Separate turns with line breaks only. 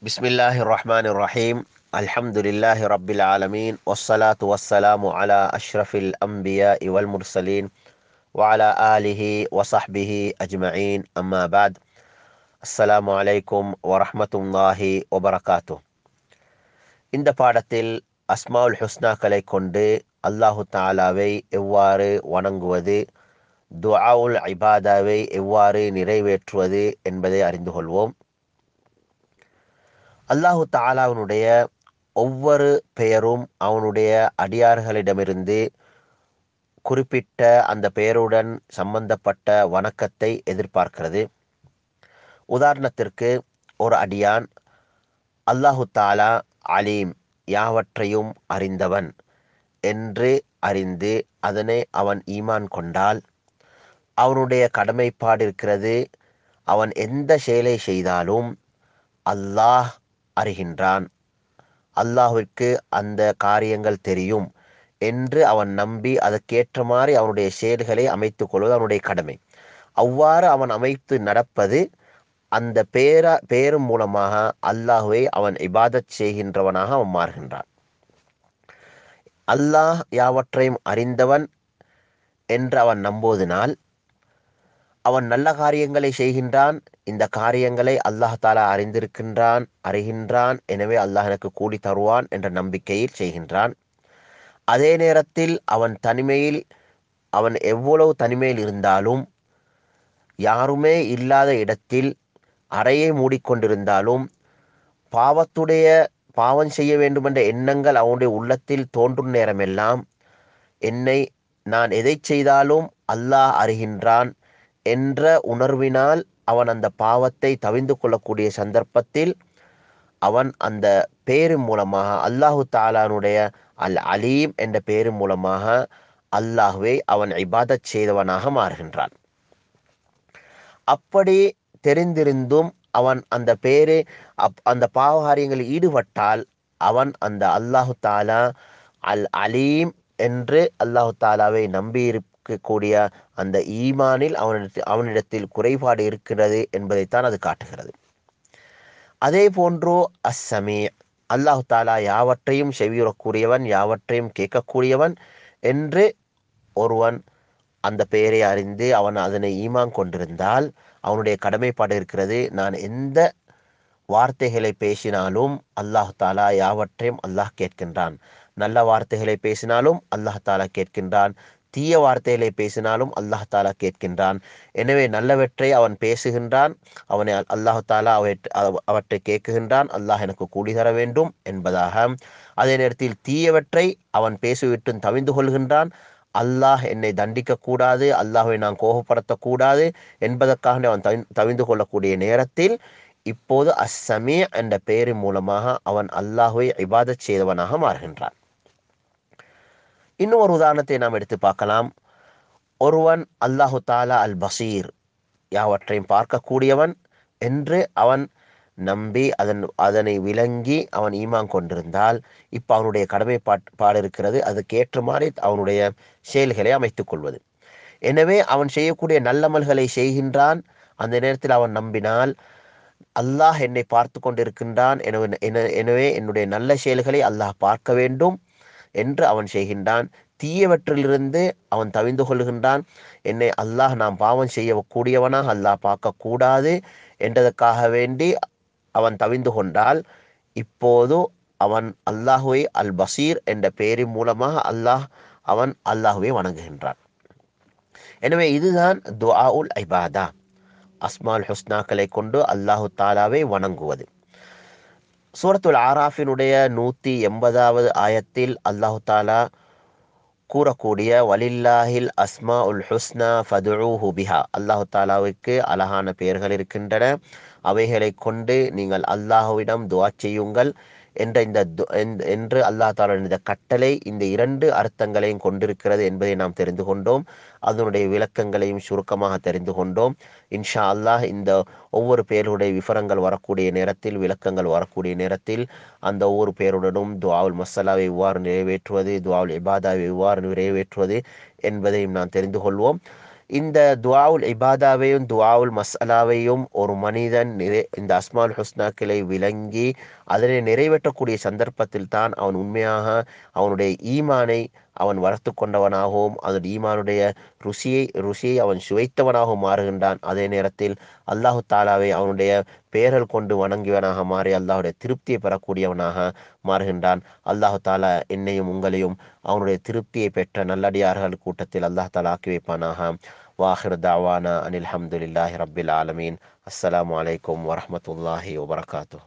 بسم الله الرحمن الرحيم الحمد لله رب العالمين والصلاة والسلام على أشرف الأنبياء والمرسلين وعلى آله وصحبه أجمعين أما بعد السلام عليكم ورحمة الله وبركاته இந்த பாடத்தில் அஸ்மாவுல் ஹுஸ்னாக்களை கொண்டு அல்லாஹு தாலாவை எவ்வாறு வணங்குவது துஆவுல் இபாதாவை எவ்வாறு நிறைவேற்றுவது என்பதை அறிந்து கொள்வோம் அல்லாஹு தாலாவினுடைய ஒவ்வொரு பெயரும் அவனுடைய அடியார்களிடமிருந்து குறிப்பிட்ட அந்த பெயருடன் சம்பந்தப்பட்ட வணக்கத்தை எதிர்பார்க்கிறது. உதாரணத்திற்கு ஒரு அடியான் அல்லாஹு தாலா அலீம் யாவற்றையும் அறிந்தவன் என்று அறிந்து அதனை அவன் ஈமான் கொண்டால் அவனுடைய கடமைப்பாடு இருக்கிறது. அவன் எந்த செயலை செய்தாலும் அல்லாஹ் அறிகின்றான். அல்லாஹுவிற்கு அந்த காரியங்கள் தெரியும் என்று அவன் நம்பி அதற்கேற்ற மாதிரி அவனுடைய செயல்களை அமைத்துக் கொள்வது அவனுடைய கடமை. அவ்வாறு அவன் அமைத்து நடப்பது அந்த பேரா பேரும் மூலமாக அல்லாஹுவை அவன் இபாதத் செய்கின்றவனாக அவன் மாறுகின்றான். அல்லாஹ் யாவற்றையும் அறிந்தவன் என்று அவன் நம்புவதனால் அவன் நல்ல காரியங்களை செய்கின்றான். இந்த காரியங்களை அல்லாஹ் தாலா அறிந்திருக்கின்றான் அறிகின்றான். எனவே அல்லாஹ் எனக்கு கூலி தருவான் என்ற நம்பிக்கையில் செய்கின்றான். அதே நேரத்தில் அவன் தனிமையில் அவன் எவ்வளவு தனிமையில் இருந்தாலும் யாருமே இல்லாத இடத்தில் அறையை மூடிக்கொண்டிருந்தாலும் பாவத்துடைய பாவம் செய்ய வேண்டுமென்ற எண்ணங்கள் அவனுடைய உள்ளத்தில் தோன்றும் நேரமெல்லாம் என்னை நான் எதை செய்தாலும் அல்லாஹ் அறிகின்றான். என்ற உணர்வினால் அவன் அந்த பாவத்தை தவிந்து கொள்ளக்கூடிய சந்தர்ப்பத்தில் அவன் அந்த பேரு மூலமாக அல்லாஹு தாலானுடைய அல் அலீம் என்ற பேரு மூலமாக அல்லாஹுவை அவன் இபாதத் செய்தவனாக மாறுகின்றான். அப்படி தெரிந்திருந்தும் அவன் அந்த பேரு அப் அந்த பாவகாரியங்களில் ஈடுபட்டால் அவன் அந்த அல்லாஹு தாலா அல் அலீம் என்று அல்லாஹு தாலாவை நம்பி இருக்கக்கூடிய அந்த ஈமானில் அவனிடத்தில் அவனிடத்தில் குறைபாடு இருக்கிறது என்பதைத்தான் அது காட்டுகிறது. அதே போன்றோ அஸ்ஸமீ அல்லாஹு தாலா யாவற்றையும் செவியுறக்கூடியவன் யாவற்றையும் கேட்கக்கூடியவன் என்று ஒருவன் அந்த பெயரை அறிந்து அவன் அதனை ஈமான் கொண்டிருந்தால் அவனுடைய கடமைப்பாடு இருக்கிறது. நான் எந்த வார்த்தைகளை பேசினாலும் அல்லாஹ் தாலா யாவற்றையும் அல்லாஹ் கேட்கின்றான். நல்ல வார்த்தைகளை பேசினாலும் அல்லாஹ் தாலா கேட்கின்றான். தீய வார்த்தைகளை பேசினாலும் அல்லாஹ் தாலா கேட்கின்றான். எனவே நல்லவற்றை அவன் பேசுகின்றான். அவனை அல்லாஹ் தாலா அவற்றை கேட்குகின்றான். அல்லாஹ் எனக்கு கூலி தர வேண்டும் என்பதாக. அதே நேரத்தில் தீயவற்றை அவன் பேசிவிட்டு தவிந்து கொள்கின்றான். அல்லாஹ் என்னை தண்டிக்க கூடாது அல்லாஹை நான் கோபப்படுத்தக்கூடாது என்பதற்காக அவன் தவிந்து கொள்ளக்கூடிய நேரத்தில் இப்போது அஸ்ஸமீ என்ற பெயரின் மூலமாக அவன் அல்லாஹுவை இபாதச் செய்தவனாக மாறுகின்றான். இன்னும் ஒரு உதாரணத்தை நாம் எடுத்து பார்க்கலாம். ஒருவன் அல்லாஹு தாலா அல் பசீர் யாவற்றையும் பார்க்கக்கூடியவன் என்று அவன் நம்பி அதன் அதனை விளங்கி அவன் ஈமான் கொண்டிருந்தால் இப்போ அவனுடைய கடமை பாடு இருக்கிறது அதுக்கேற்ற மாதிரி அவனுடைய செயல்களை அமைத்துக் கொள்வது. எனவே அவன் செய்யக்கூடிய நல்லமல்களை செய்கின்றான். அந்த நேரத்தில் அவன் நம்பினால் அல்லாஹ் என்னை பார்த்து கொண்டிருக்கின்றான். எனவே என்னுடைய நல்ல செயல்களை அல்லாஹ் பார்க்க வேண்டும். என்று அவன் செய்கின்றான். தீயவற்றிலிருந்து அவன் தவிந்து கொள்கின்றான் என்னை அல்லாஹ் நாம் பாவம் செய்யக்கூடியவனாக அல்லாஹ் பார்க்கக்கூடாது என்றதற்காக வேண்டி அவன் தவிந்து கொண்டால் இப்போது அவன் அல்லாஹுவை அல் பசீர் என்ற பெயரின் மூலமாக அல்லாஹ் அவன் அல்லாஹுவை வணங்குகின்றான். எனவே இதுதான் துஆ உல் ஐபாதா அஸ்மால் ஹுஸ்னாக்களை கொண்டு அல்லாஹு தாலாவை வணங்குவது. சூரத்துல் ஆராஃபினுடைய நூற்றி எண்பதாவது ஆயத்தில் அல்லாஹு தாலா கூறக்கூடிய வலில்லாஹில் அஸ்மா உல் ஹுஸ்னா ஃபதுரு ஹுபிஹா அல்லாஹு தாலாவுக்கு அழகான பெயர்கள் இருக்கின்றன. அவைகளை கொண்டு நீங்கள் அல்லாஹுவிடம் துவா செய்யுங்கள். என்ற இந்த என்று அல்லாஹ் தாலா இந்த கட்டளை இந்த இரண்டு அர்த்தங்களையும் கொண்டிருக்கிறது என்பதை நாம் தெரிந்து கொண்டோம். அதனுடைய விளக்கங்களையும் சுருக்கமாக தெரிந்து கொண்டோம். இன்ஷா அல்லாஹ் இந்த ஒவ்வொரு பேருடைய விவரங்கள் வரக்கூடிய நேரத்தில் விளக்கங்கள் வரக்கூடிய நேரத்தில் அந்த ஒவ்வொரு பேருடனும் துவாவுல் மசாலாவை இவ்வாறு நிறைவேற்றுவது துவாவுல் இபாதாவை இவ்வாறு நிறைவேற்றுவது என்பதையும் நாம் தெரிந்து கொள்வோம். இந்த துவாவுல் இபாதாவையும் துவாவுல் மஸ்அலாவையும் ஒரு மனிதன் நிறை இந்த அஸ்மால் ஹுஸ்னாக்களை விளங்கி அதனை நிறைவேற்றக்கூடிய சந்தர்ப்பத்தில் தான் அவன் உண்மையாக அவனுடைய ஈமானை அவன் வரத்து கொண்டவனாகவும் அதன் ஈமானுடைய ருசியை ருசியை அவன் சுவைத்தவனாகவும் மாறுகின்றான். அதே நேரத்தில் அல்லாஹு தாலாவை அவனுடைய பெயர்கள் கொண்டு வணங்கியவனாக மாறி அல்லாஹுடைய திருப்தியை பெறக்கூடியவனாக மாறுகின்றான். அல்லாஹு தாலா என்னையும் உங்களையும் அவனுடைய திருப்தியை பெற்ற நல்லடியார்கள் கூட்டத்தில் அல்லாஹ் தாலா ஆக்கி வைப்பானாக. வாஹிர் தாவானா அனில் அஹமதுல்லாஹி ரபில் ஆலமீன். அஸ்லாம் வலைக்கம் வரமத்துல்லாஹி வபரகாத்து